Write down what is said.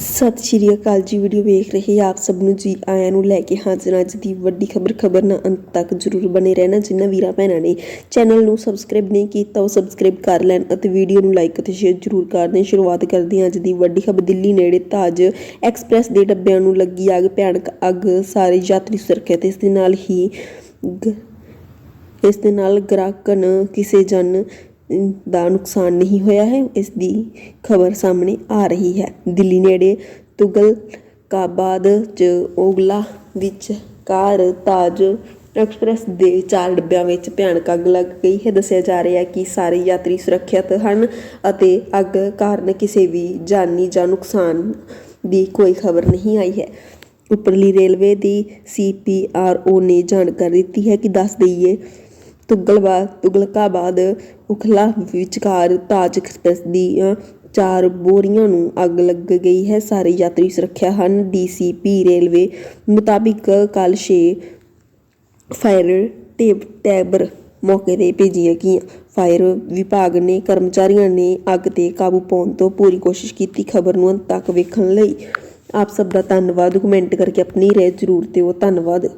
ਸਤਿ ਸ਼੍ਰੀ ਅਕਾਲ ਜੀ, ਵੀਡੀਓ ਵੇਖ ਰਹੇ ਆਪ ਸਭ ਨੂੰ ਜੀ ਆਇਆਂ ਨੂੰ ਲੈ ਕੇ ਹਾਜ਼ਰ ਅੱਜ ਦੀ ਵੱਡੀ ਖਬਰ ਖਬਰ ਨਾਲ ਅੰਤ ਤੱਕ ਜ਼ਰੂਰ ਬਨੇ ਰਹਿਣਾ, ਜਿਨ੍ਹਾਂ ਵੀਰਾਂ ਭੈਣਾਂ ਨੇ ਚੈਨਲ ਨੂੰ ਸਬਸਕ੍ਰਾਈਬ ਨਹੀਂ ਕੀਤਾ, ਉਹ ਸਬਸਕ੍ਰਾਈਬ ਕਰ ਲੈਣ ਅਤੇ ਵੀਡੀਓ ਨੂੰ ਲਾਈਕ ਅਤੇ ਸ਼ੇਅਰ ਜ਼ਰੂਰ ਕਰ ਦੇਣ ਸ਼ੁਰੂਆਤ ਕਰਦੇ ਹਾਂ ਅੱਜ ਦੀ ਵੱਡੀ ਖਬਰ। ਦਿੱਲੀ ਨੇੜੇ ਤਾਜ ਐਕਸਪ੍ਰੈਸ ਦੇ ਡੱਬਿਆਂ ਨੂੰ ਲੱਗੀ ਅੱਗ, ਭਿਆਨਕ ਅੱਗ, ਸਾਰੇ ਯਾਤਰੀ ਸੁਰੱਖਿਅਤ। ਇਸ ਦੇ ਨਾਲ ਹੀ ਗ- ਇਸ ਦੇ ਨਾਲ ਗ੍ਰਾਹਕਨ ਕਿਸੇ ਜਨ ਦਾ ਨੁਕਸਾਨ ਨਹੀਂ ਹੋਇਆ ਹੈ, ਇਸ ਦੀ ਖਬਰ ਸਾਹਮਣੇ ਆ ਰਹੀ ਹੈ। ਦਿੱਲੀ ਨੇੜੇ ਤੁਗਲ ਕਾਬਾਦ ਚ ਓਗਲਾ ਵਿੱਚ ਕਾਰ ਤਾਜ ਐਕਸਪ੍ਰੈਸ ਦੇ ਚਾਰ ਡੱਬਿਆਂ ਵਿੱਚ ਭਿਆਨਕ ਅੱਗ ਲੱਗ ਗਈ ਹੈ। ਦੱਸਿਆ ਜਾ ਰਿਹਾ ਹੈ ਕਿ ਸਾਰੇ ਯਾਤਰੀ ਸੁਰੱਖਿਅਤ ਹਨ ਅਤੇ ਅੱਗ ਕਾਰਨ ਕਿਸੇ ਵੀ ਜਾਨੀ ਜਾਂ ਨੁਕਸਾਨ ਦੀ ਕੋਈ ਖਬਰ ਨਹੀਂ ਆਈ ਹੈ। ਉੱਪਰਲੀ ਰੇਲਵੇ ਦੀ ਸੀਪੀਆਰਓ ਨੇ ਜਾਣਕਾਰੀ ਦਿੱਤੀ ਹੈ ਕਿ ਦੱਸ ਦਈਏ ਤੁਗਲਬਾਦ ਤੁਗਲਕਾਬਾਦ ਉਖਲਾ ਵਿਚਕਾਰ ਤਾਜ ਐਕਸਪ੍ਰੈਸ ਦੀਆਂ ਚਾਰ ਬੋਰੀਆਂ ਨੂੰ ਅੱਗ ਲੱਗ ਗਈ ਹੈ। ਸਾਰੇ ਯਾਤਰੀ ਸੁਰੱਖਿਆ ਹਨ। ਡੀਸੀਪੀ ਰੇਲਵੇ ਮੁਤਾਬਿਕ ਕੱਲ 6 ਫਾਇਰ ਟੇਬ ਟੈਬਰ ਮੌਕੇ ਤੇ ਭੇਜੀਆਂ ਗਈਆਂ। ਫਾਇਰ ਵਿਭਾਗ ਨੇ ਕਰਮਚਾਰੀਆਂ ਨੇ ਅੱਗ ਤੇ ਕਾਬੂ ਪਾਉਣ ਤੋਂ ਪੂਰੀ ਕੋਸ਼ਿਸ਼ ਕੀਤੀ। ਖਬਰ ਨੂੰ ਅੰਤ ਤੱਕ ਵੇਖਣ ਲਈ ਆਪ ਸਭ ਦਾ ਧੰਨਵਾਦ। ਕਮੈਂਟ ਕਰਕੇ ਆਪਣੀ ਰਾਏ ਜ਼ਰੂਰ ਦਿਓ। ਧੰਨਵਾਦ।